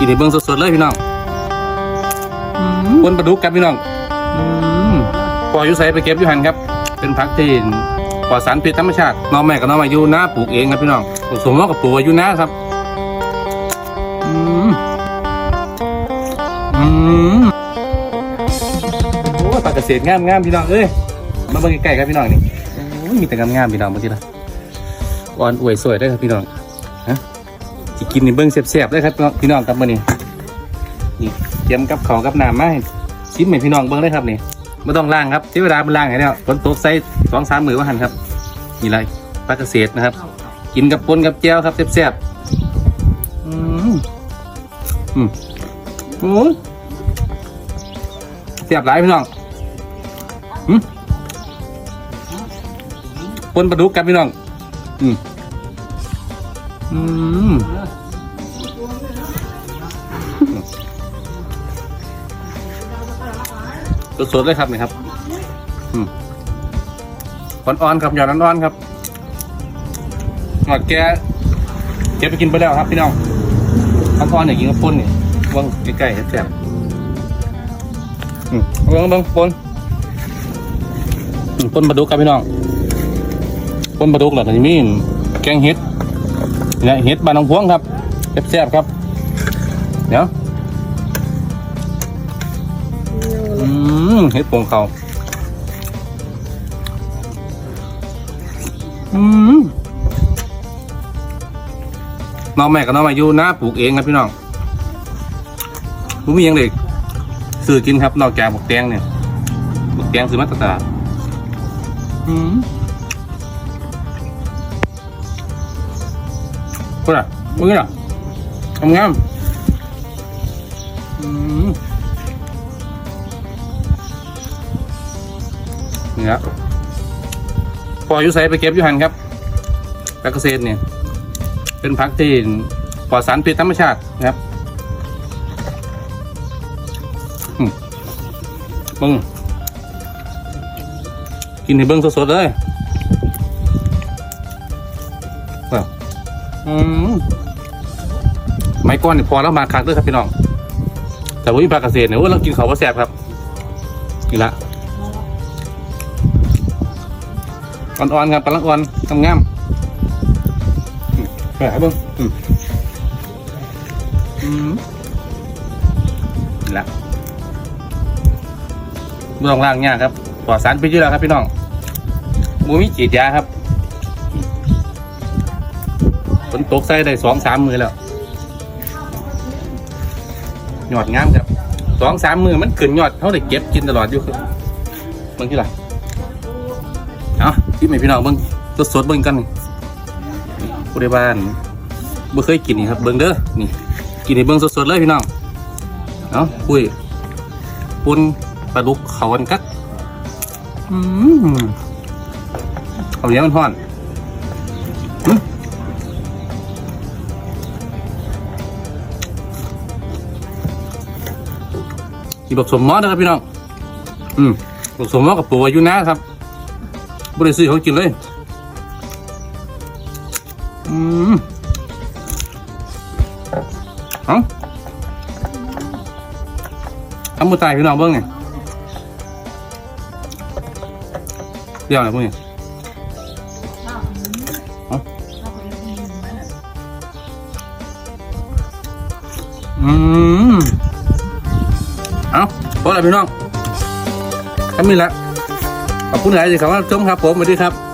กินในเบื้องสดๆเลยพี่น้องปนปลาดุกครับพี่น้องอืมปล่อยอยุใสไปเก็บอยุหันครับ เป็นผักที่ปลอดสารพิษธรรมชาติน้องแม่กับน้องมาอยู่นาปลูกเองครับพี่น้องสมมติกับปลูกไว้อยู่นาครับอืมอืมโอ้ยปลากระเสดงามงามๆพี่น้องเอ้ยมาเบิ่งใกล้ๆครับพี่น้องนี่โอ้ยมีแต่งามๆพี่น้องเมื่อกี้ละอ่อนอวยสวยได้อครับพี่น้องฮะ สิกินนี่เบิ่งแซ่บๆได้ครับพี่น้องครับมื้อนี้นี่เตรียมกับข้ากับน้ำมาชิมให้พี่น้องเบิ่งได้อครับนี่ไม่ต้องล้างครับที่เวลามันล้างให้แล้วฝนตกใส่สองสามมือว่าหันครับนี่ไรปลากระเสดนะครับ กินกับปนกับแจ่วครับแซ่บๆอืมอืมโอ้เสียบหลายพี่น้องอืมปนปลาดุกกันพี่น้อง อืม อืมสดๆเลยครับนี่ครับอืมอ่อนๆครับหยอดอ่อนๆครับหยอดแกเก็บไปกินไปแล้วครับพี่น้องข้าวทอดเนี่ยกินกับป่นนี่ยเบิ้งใกล้ๆแซ่บๆเบิ้งเบิ้งป่นป่นปลาดุกครับพี่น้องป่นปลาดุกหรอก็จะมีแกงเห็ด เนี่ยเห็ดบานน้องพวงครับแซ่บๆครับ เดี๋ยวอืมเห็ดปงเขาอืมน้องแม่กับน้องมาอยู่นะปลูกเองครับพี่น้องผมมียังเด็กซื้อกินครับนอกจากบักแตงเนี่ยบักแตงซื้อมาตลาดอืม พูดอะมึงอะทำงามนี่ครับพออยู่ใส่ไปเก็บอยู่หันครับแปลกเกษตรเนี่ยเป็นผักที่ปลอดสารพิษธรรมชาตินะครับมมึงกินในเบื้องสดๆเลย อืมไม้ก้อนนี่พอแล้วมาคักด้วยครับพี่น้อง แต่ว่ามีผักเกษตรเนี่ยว่าเรากินเขาว่าแสบครับนี่ละอ่อนๆครับปลาละอ่อนทำงามไปหาเบิ้งอืมนี่ละไม่ต้องล้างยากครับปลอดสารพิษอยู่แล้วครับพี่น้องมูมีฉีดยาครับ ฝนตกใส่ได้สองสามมือแล้วหยอดงามครับสองสามมือมันขึ้นยอดเขาได้เก็บกินตลอดอยู่คือเบิ้งที่ไรเอาที่ไม่พี่น้องเบิ้งสดๆเบิ้งกันผู้ใดบ้านบ่เคยกินนี่ครับเบิ่งเด้อนี่ กินในเบิ่งสดๆเลยพี่น้องเอาปุ้ยปุ้นปลาดุกเขากันกักอืมเอาเนี้ยมันห่อน นบักสมมอนะครับพี่น้อง อืมบักสมมอกับปูอายุนะครับบ่ได้ซื้อเขากินเลย อืมเอ้าทำมือตายพี่น้องเบิ้งไงเดี๋ยวอะพวกนี้เอ้าอืม เอาพอแล้วพี่น้องแค่นี่ละขอบคุณหลายสิครับว่าชมครับผมสวัสดีครับ